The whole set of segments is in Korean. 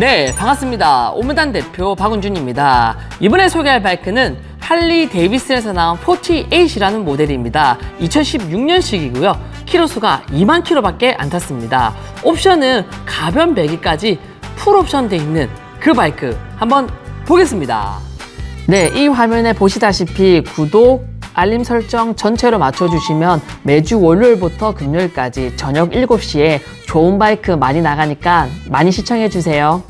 네, 반갑습니다. 오메단 대표 박은준입니다. 이번에 소개할 바이크는 할리 데이비슨에서 나온 48이라는 모델입니다. 2016년식이고요. 키로수가 2만 킬로밖에 안 탔습니다. 옵션은 가변 배기까지 풀 옵션 돼 있는 그 바이크 한번 보겠습니다. 네, 이 화면에 보시다시피 구독, 알림 설정 전체로 맞춰주시면 매주 월요일부터 금요일까지 저녁 7시에 좋은 바이크 많이 나가니까 많이 시청해주세요.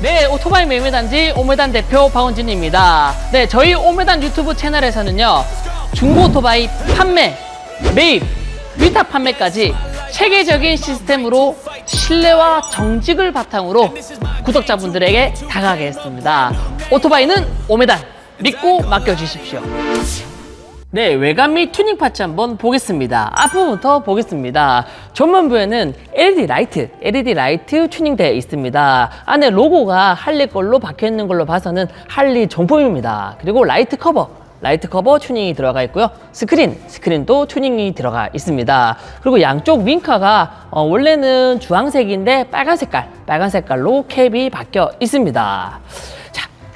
네, 오토바이 매매단지 오메단 대표 박원진입니다. 네, 저희 오메단 유튜브 채널에서는요, 중고 오토바이 판매, 매입, 위탁 판매까지 체계적인 시스템으로 신뢰와 정직을 바탕으로 구독자분들에게 다가가겠습니다. 오토바이는 오메단, 믿고 맡겨주십시오. 네, 외관 및 튜닝 파츠 한번 보겠습니다. 앞부분부터 보겠습니다. 전면부에는 LED 라이트, LED 라이트 튜닝되어 있습니다. 안에 로고가 할리 걸로 박혀 있는 걸로 봐서는 할리 정품입니다. 그리고 라이트 커버, 라이트 커버 튜닝이 들어가 있고요. 스크린, 스크린도 튜닝이 들어가 있습니다. 그리고 양쪽 윙카가 어, 원래는 주황색인데 빨간 색깔, 빨간 색깔로 캡이 바뀌어 있습니다.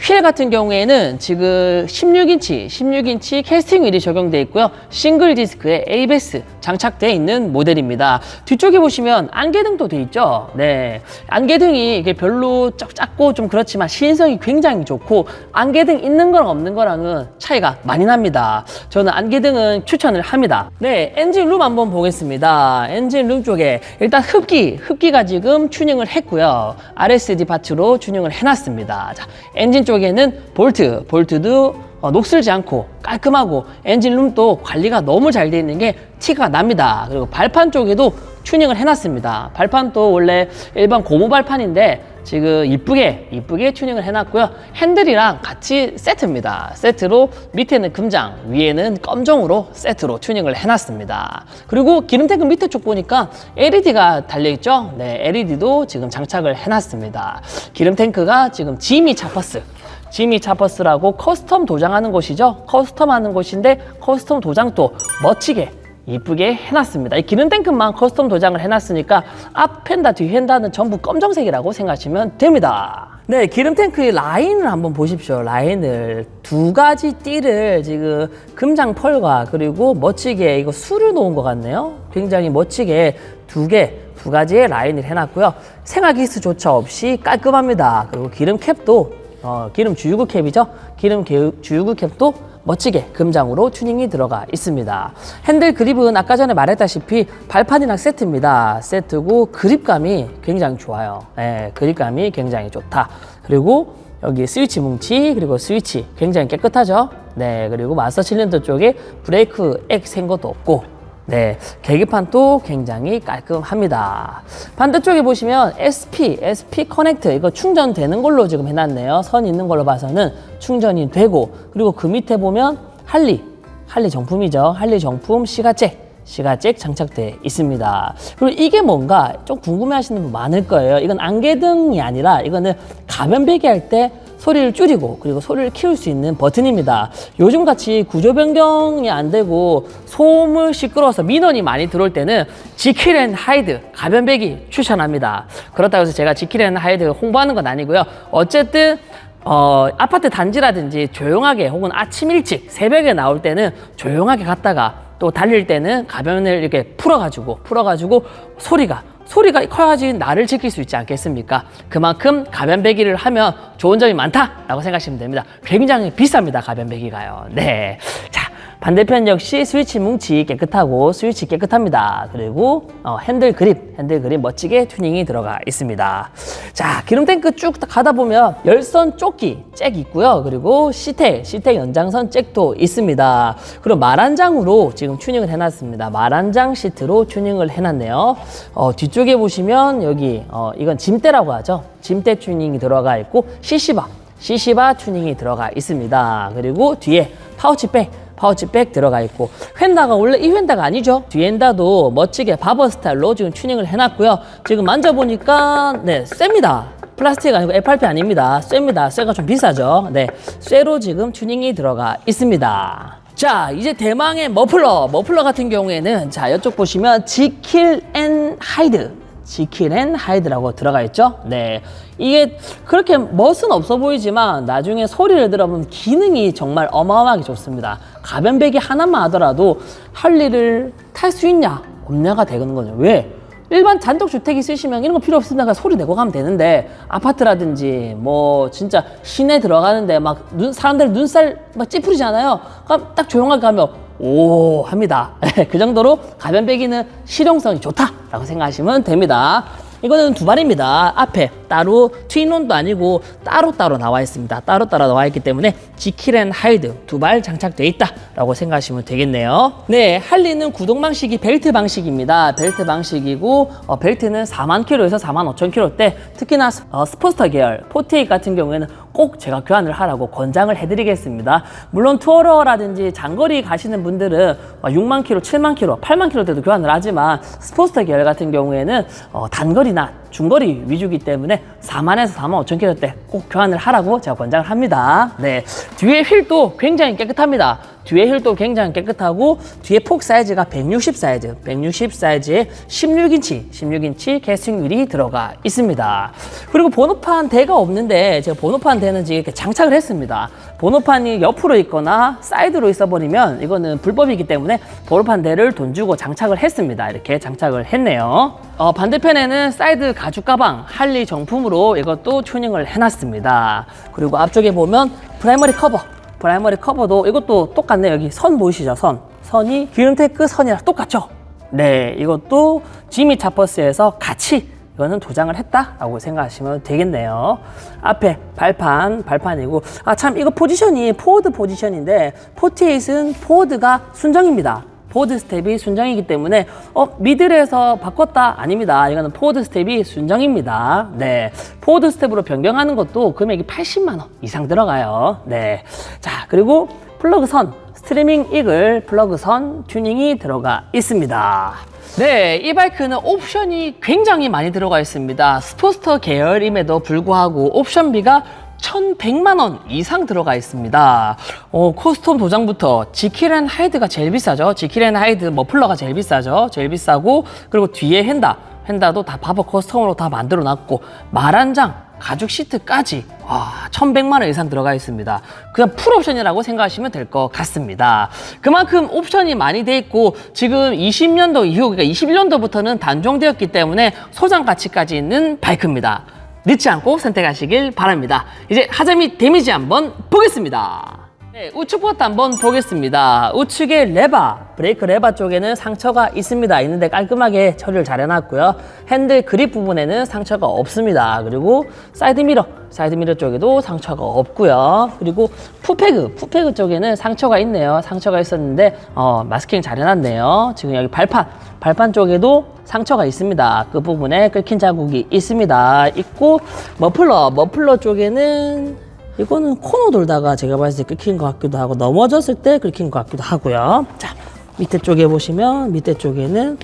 자, 휠 같은 경우에는 지금 16인치, 16인치 캐스팅 휠이 적용되어 있고요. 싱글 디스크에 ABS 장착되어 있는 모델입니다. 뒤쪽에 보시면 안개등도 되어 있죠. 네. 안개등이 이게 별로 작- 작고 좀 그렇지만 시인성이 굉장히 좋고 안개등 있는 거랑 없는 거랑은 차이가 많이 납니다. 저는 안개등은 추천을 합니다. 네. 엔진 룸 한번 보겠습니다. 엔진 룸 쪽에 일단 흡기, 흡기가 지금 튜닝을 했고요. RSD 파츠로 튜닝을 해놨습니다. 자, 엔진 쪽에는 볼트, 볼트도 어, 녹슬지 않고 깔끔하고 엔진룸도 관리가 너무 잘 되어 있는 게 티가 납니다. 그리고 발판 쪽에도 튜닝을 해놨습니다. 발판도 원래 일반 고무 발판인데 지금 이쁘게 이쁘게 튜닝을 해놨고요. 핸들이랑 같이 세트입니다. 세트로 밑에는 금장, 위에는 검정으로 세트로 튜닝을 해놨습니다. 그리고 기름 탱크 밑에 쪽 보니까 LED가 달려 있죠. 네, LED도 지금 장착을 해놨습니다. 기름 탱크가 지금 지미 차퍼스 지미 차퍼스라고 커스텀 도장하는 곳이죠. 커스텀 하는 곳인데 커스텀 도장도 멋지게 이쁘게 해놨습니다. 이 기름 탱크만 커스텀 도장을 해놨으니까 앞 펜다 뒤 펜다는 전부 검정색이라고 생각하시면 됩니다. 네, 기름 탱크의 라인을 한번 보십시오. 라인을 두 가지 띠를 지금 금장 펄과 그리고 멋지게 이거 술을 놓은 것 같네요. 굉장히 멋지게 두 개, 두 가지의 라인을 해놨고요. 생화기스조차 없이 깔끔합니다. 그리고 기름 캡도 어, 기름 주유구 캡이죠. 기름 개- 주유구 캡도 멋지게 금장으로 튜닝이 들어가 있습니다. 핸들 그립은 아까 전에 말했다시피 발판이랑 세트입니다. 세트고 그립감이 굉장히 좋아요. 예, 그립감이 굉장히 좋다. 그리고 여기 스위치 뭉치 그리고 스위치 굉장히 깨끗하죠. 네, 그리고 마스터 실린더 쪽에 브레이크 액 생 것도 없고 네, 계기판도 굉장히 깔끔합니다. 반대쪽에 보시면 SP, SP 커넥트 이거 충전되는 걸로 지금 해놨네요. 선 있는 걸로 봐서는 충전이 되고 그리고 그 밑에 보면 할리, 할리 정품이죠. 할리 정품 시가잭, 시가잭 장착되어 있습니다. 그리고 이게 뭔가 좀 궁금해하시는 분 많을 거예요. 이건 안개등이 아니라 이거는 가변 배기할 때 소리를 줄이고 그리고 소리를 키울 수 있는 버튼입니다. 요즘 같이 구조 변경이 안 되고 소음을 시끄러워서 민원이 많이 들어올 때는 지킬앤 하이드 가변배기 추천합니다. 그렇다고 해서 제가 지킬앤 하이드 홍보하는 건 아니고요. 어쨌든 어, 아파트 단지라든지 조용하게 혹은 아침 일찍 새벽에 나올 때는 조용하게 갔다가 또 달릴 때는 가변을 이렇게 풀어가지고 풀어가지고 소리가 소리가 커야지 나를 지킬 수 있지 않겠습니까? 그만큼 가변배기를 하면 좋은 점이 많다라고 생각하시면 됩니다. 굉장히 비쌉니다 가변배기가요. 네, 자 반대편 역시 스위치 뭉치 깨끗하고 스위치 깨끗합니다. 그리고 어, 핸들 그립, 핸들 그립 멋지게 튜닝이 들어가 있습니다. 자, 기름 탱크 쭉 가다 보면 열선 조끼 잭 있고요. 그리고 시텍, 시텍 연장선 잭도 있습니다. 그리고 말한장으로 지금 튜닝을 해놨습니다. 말한장 시트로 튜닝을 해놨네요. 어, 뒤쪽에 보시면 여기 어, 이건 짐대라고 하죠. 짐대 튜닝이 들어가 있고 CC바, CC바 튜닝이 들어가 있습니다. 그리고 뒤에 파우치백 파우치 백 들어가 있고 휀다가 원래 이 휀다가 아니죠? 뒤엔다도 멋지게 바버 스타일로 지금 튜닝을 해놨고요. 지금 만져보니까 네 쇠입니다. 플라스틱 아니고 FRP 아닙니다. 쇠입니다. 쇠가 좀 비싸죠? 네 쇠로 지금 튜닝이 들어가 있습니다. 자 이제 대망의 머플러. 머플러 같은 경우에는 자 이쪽 보시면 지킬 앤 하이드 지킬 앤 하이드라고 들어가 있죠. 네. 이게 그렇게 멋은 없어 보이지만 나중에 소리를 들어보면 기능이 정말 어마어마하게 좋습니다. 가변배기 하나만 하더라도 할 일을 탈 수 있냐 없냐가 되는 거죠. 왜? 일반 단독 주택 있으시면 이런 거 필요 없으니까 소리 내고 가면 되는데 아파트라든지 뭐 진짜 시내 들어가는데 막 눈, 사람들 눈살 막 찌푸리잖아요. 그럼 딱 조용하게 가면 오 합니다. 그 정도로 가변배기는 실용성이 좋다라고 생각하시면 됩니다. 이거는 두 발입니다. 앞에 따로 트윈온도 아니고 따로따로 나와 있습니다. 따로따로 나와 있기 때문에 지킬앤 하이드 두 발 장착되어 있다라고 생각하시면 되겠네요. 네, 할리는 구동 방식이 벨트 방식입니다. 벨트 방식이고 어, 벨트는 4만 킬로에서 4만 5천 킬로대 특히나 스- 어, 스포스터 계열 48 같은 경우에는 꼭 제가 교환을 하라고 권장을 해드리겠습니다. 물론 투어러라든지 장거리 가시는 분들은 6만 킬로, 7만 킬로, 8만 킬로대도 교환을 하지만 스포스터 계열 같은 경우에는 어, 단거리나 중거리 위주기 때문에 4만에서 4만 5천 킬로대 꼭 교환을 하라고 제가 권장을 합니다. 네, 뒤에 휠도 굉장히 깨끗합니다. 뒤에 휠도 굉장히 깨끗하고 뒤에 폭 사이즈가 160 사이즈, 160 사이즈에 16인치, 16인치 캐스팅 휠이 들어가 있습니다. 그리고 번호판 대가 없는데 제가 번호판 대는 지금 이렇게 장착을 했습니다. 번호판이 옆으로 있거나 사이드로 있어 버리면 이거는 불법이기 때문에 번호판 대를 돈 주고 장착을 했습니다. 이렇게 장착을 했네요. 어, 반대편에는 사이드 가죽 가방 할리 정품으로 이것도 튜닝을 해놨습니다. 그리고 앞쪽에 보면 프라이머리 커버 프라이머리 커버도 이것도 똑같네요. 여기 선 보이시죠? 선. 선이 기름테크 선이랑 똑같죠? 네, 이것도 지미 차퍼스에서 같이 이거는 도장을 했다라고 생각하시면 되겠네요. 앞에 발판, 발판이고, 아, 참, 이거 포지션이 포워드 포지션인데, 48은 포워드가 순정입니다. 포워드 스텝이 순정이기 때문에 어 미들에서 바꿨다 아닙니다. 이거는 포워드 스텝이 순정입니다. 네, 포워드 스텝으로 변경하는 것도 금액이 80만 원 이상 들어가요. 네, 자 그리고 플러그 선 스트리밍 이글 플러그 선 튜닝이 들어가 있습니다. 네, 이 바이크는 옵션이 굉장히 많이 들어가 있습니다. 스포스터 계열임에도 불구하고 옵션비가 1,100만 원 이상 들어가 있습니다. 어, 코스텀 도장부터 지킬앤 하이드가 제일 비싸죠. 지킬앤 하이드 머플러가 제일 비싸죠. 제일 비싸고 그리고 뒤에 핸다, 핸다도 다 바버 커스텀으로 다 만들어 놨고 말 한 장 가죽 시트까지 와, 1,100만 원 이상 들어가 있습니다. 그냥 풀 옵션이라고 생각하시면 될 것 같습니다. 그만큼 옵션이 많이 돼 있고 지금 20년도 이후 그러니까 21년도부터는 단종되었기 때문에 소장 가치까지 있는 바이크입니다. 늦지 않고 선택하시길 바랍니다. 이제 하자 및 데미지 한번 보겠습니다. 네, 우측부터 한번 보겠습니다. 우측의 레바, 브레이크 레바 쪽에는 상처가 있습니다. 있는데 깔끔하게 처리를 잘 해놨고요. 핸들 그립 부분에는 상처가 없습니다. 그리고 사이드 미러, 사이드 미러 쪽에도 상처가 없고요. 그리고 푸페그, 푸페그 쪽에는 상처가 있네요. 상처가 있었는데 어, 마스킹 잘 해놨네요. 지금 여기 발판, 발판 쪽에도 상처가 있습니다. 그 부분에 끓긴 자국이 있습니다. 있고 머플러, 머플러 쪽에는 이거는 코너 돌다가 제가 봤을 때 긁힌 것 같기도 하고 넘어졌을 때 긁힌 것 같기도 하고요. 자 밑에 쪽에 보시면 밑에 쪽에는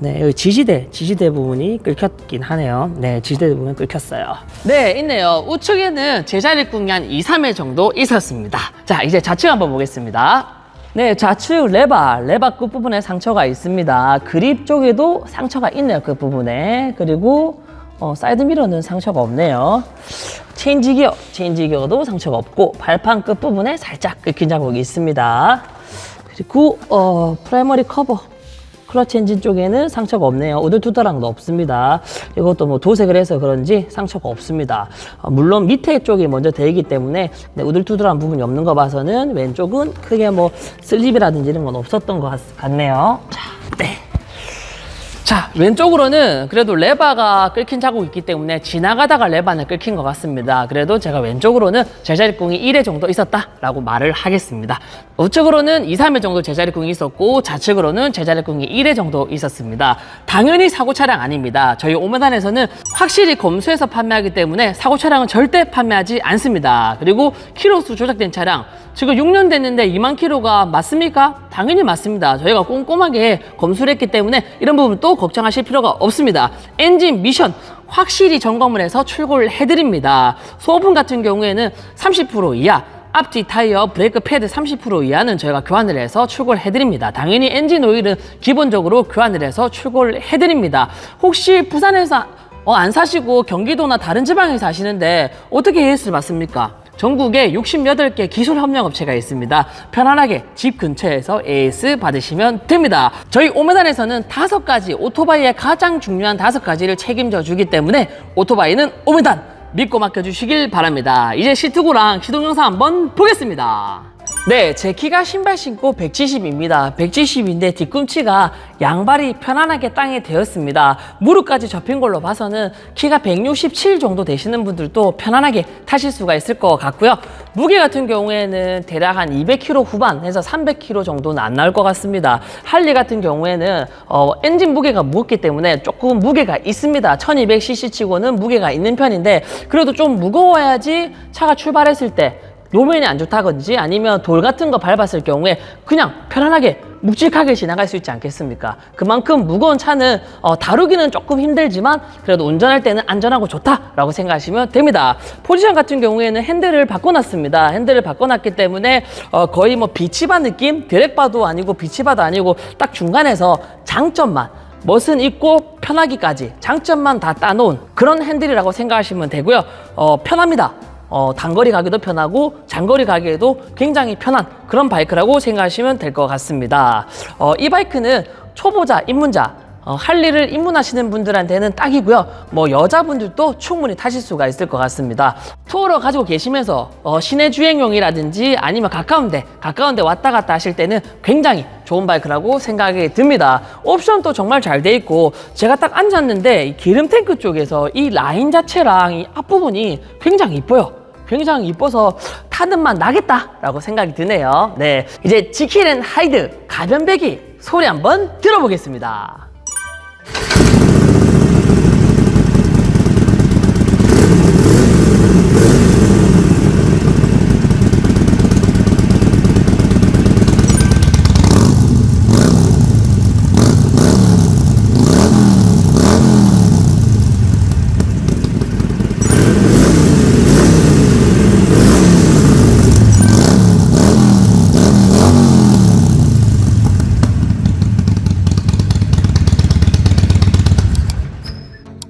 네 여기 지지대 지지대 부분이 긁혔긴 하네요. 네 지지대 부분 긁혔어요. 네 있네요. 우측에는 제자리꿍이 한 2, 3회 정도 있었습니다. 자 이제 좌측 한번 보겠습니다. 네, 좌측 레바, 레바 끝부분에 상처가 있습니다. 그립 쪽에도 상처가 있네요, 끝부분에. 그리고 어, 사이드 미러는 상처가 없네요. 체인지 기어, 체인지 기어도 상처가 없고 발판 끝 부분에 살짝 긁힌 자국이 있습니다. 그리고 어, 프라이머리 커버 클러치 엔진 쪽에는 상처가 없네요. 우들투더랑도 없습니다. 이것도 뭐 도색을 해서 그런지 상처가 없습니다. 어, 물론 밑에 쪽이 먼저 되기 때문에 네, 우들투더랑 부분이 없는 거 봐서는 왼쪽은 크게 뭐 슬립이라든지 이런 건 없었던 것 같, 같네요. 자, 네. 자, 왼쪽으로는 그래도 레바가 끓긴 자국이 있기 때문에 지나가다가 레바는 끓긴 것 같습니다. 그래도 제가 왼쪽으로는 제자리꿍이 1회 정도 있었다라고 말을 하겠습니다. 우측으로는 2, 3회 정도 제자리꿍이 있었고 좌측으로는 제자리꿍이 1회 정도 있었습니다. 당연히 사고 차량 아닙니다. 저희 오메단에서는 확실히 검수해서 판매하기 때문에 사고 차량은 절대 판매하지 않습니다. 그리고 키로수 조작된 차량 지금 6년 됐는데 2만 킬로가 맞습니까? 당연히 맞습니다. 저희가 꼼꼼하게 검수를 했기 때문에 이런 부분 또 걱정하실 필요가 없습니다. 엔진 미션 확실히 점검을 해서 출고를 해드립니다. 소모품 같은 경우에는 30% 이하 앞뒤 타이어 브레이크 패드 30% 이하는 저희가 교환을 해서 출고를 해드립니다. 당연히 엔진 오일은 기본적으로 교환을 해서 출고를 해드립니다. 혹시 부산에서 어, 안 사시고 경기도나 다른 지방에 사시는데 어떻게 AS를 받습니까? 전국에 68개 기술 협력 업체가 있습니다. 편안하게 집 근처에서 AS 받으시면 됩니다. 저희 오메단에서는 다섯 가지 오토바이의 가장 중요한 다섯 가지를 책임져 주기 때문에 오토바이는 오메단 믿고 맡겨주시길 바랍니다. 이제 시트고랑 시동 영상 한번 보겠습니다. 네, 제 키가 신발 신고 170입니다. 170인데 뒤꿈치가 양발이 편안하게 땅에 대었습니다. 무릎까지 접힌 걸로 봐서는 키가 167 정도 되시는 분들도 편안하게 타실 수가 있을 것 같고요. 무게 같은 경우에는 대략 한 200kg 후반에서 300kg 정도는 안 나올 것 같습니다. 할리 같은 경우에는 어, 엔진 무게가 무겁기 때문에 조금 무게가 있습니다. 1200cc 치고는 무게가 있는 편인데 그래도 좀 무거워야지 차가 출발했을 때 노면이 안 좋다든지 아니면 돌 같은 거 밟았을 경우에 그냥 편안하게 묵직하게 지나갈 수 있지 않겠습니까? 그만큼 무거운 차는 어, 다루기는 조금 힘들지만 그래도 운전할 때는 안전하고 좋다라고 생각하시면 됩니다. 포지션 같은 경우에는 핸들을 바꿔놨습니다. 핸들을 바꿔놨기 때문에 어, 거의 뭐 비치바 느낌? 드랙바도 아니고 비치바도 아니고 딱 중간에서 장점만 멋은 있고 편하기까지 장점만 다 따놓은 그런 핸들이라고 생각하시면 되고요. 어, 편합니다. 어, 단거리 가기도 편하고 장거리 가기에도 굉장히 편한 그런 바이크라고 생각하시면 될 것 같습니다. 어, 이 바이크는 초보자, 입문자, 어, 할리를 입문하시는 분들한테는 딱이고요. 뭐 여자분들도 충분히 타실 수가 있을 것 같습니다. 투어러 가지고 계시면서 어, 시내 주행용이라든지 아니면 가까운데 가까운데 왔다 갔다 하실 때는 굉장히 좋은 바이크라고 생각이 듭니다. 옵션도 정말 잘 돼 있고 제가 딱 앉았는데 이 기름 탱크 쪽에서 이 라인 자체랑 이 앞부분이 굉장히 이뻐요. 굉장히 이뻐서 타는 맛 나겠다라고 생각이 드네요. 네, 이제 지킬앤 하이드 가변배기 소리 한번 들어보겠습니다.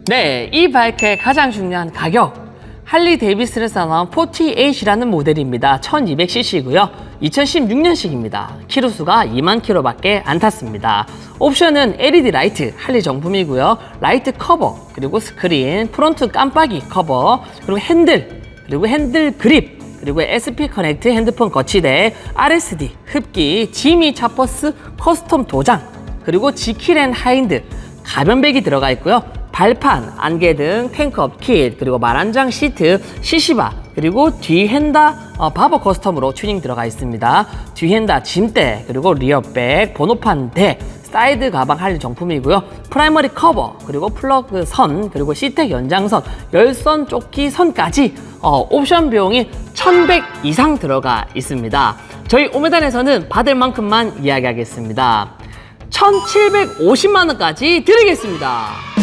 네, 이 바이크의 가장 중요한 가격. 할리 데이비슨에서 나온 48이라는 모델입니다. 1200cc고요. 2016년식입니다. 키로수가 2만 킬로밖에 안 탔습니다. 옵션은 LED 라이트, 할리 정품이고요. 라이트 커버, 그리고 스크린, 프론트 깜빡이 커버, 그리고 핸들, 그리고 핸들 그립, 그리고 SP 커넥트 핸드폰 거치대, RSD, 흡기, 지미 차퍼스 커스텀 도장, 그리고 지킬앤 하인드, 가변백이 들어가 있고요. 발판, 안개 등 탱크업 킷, 그리고 말한장 시트, 시시바, 그리고 뒤 핸다 어, 바버 커스텀으로 튜닝 들어가 있습니다. 뒤 핸다 짐대, 그리고 리어백, 번호판 대, 사이드 가방 할리 정품이고요. 프라이머리 커버, 그리고 플러그 선, 그리고 시텍 연장선, 열선 조끼 선까지 어, 옵션 비용이 1100 이상 들어가 있습니다. 저희 오메단에서는 받을 만큼만 이야기하겠습니다. 1750만 원까지 드리겠습니다.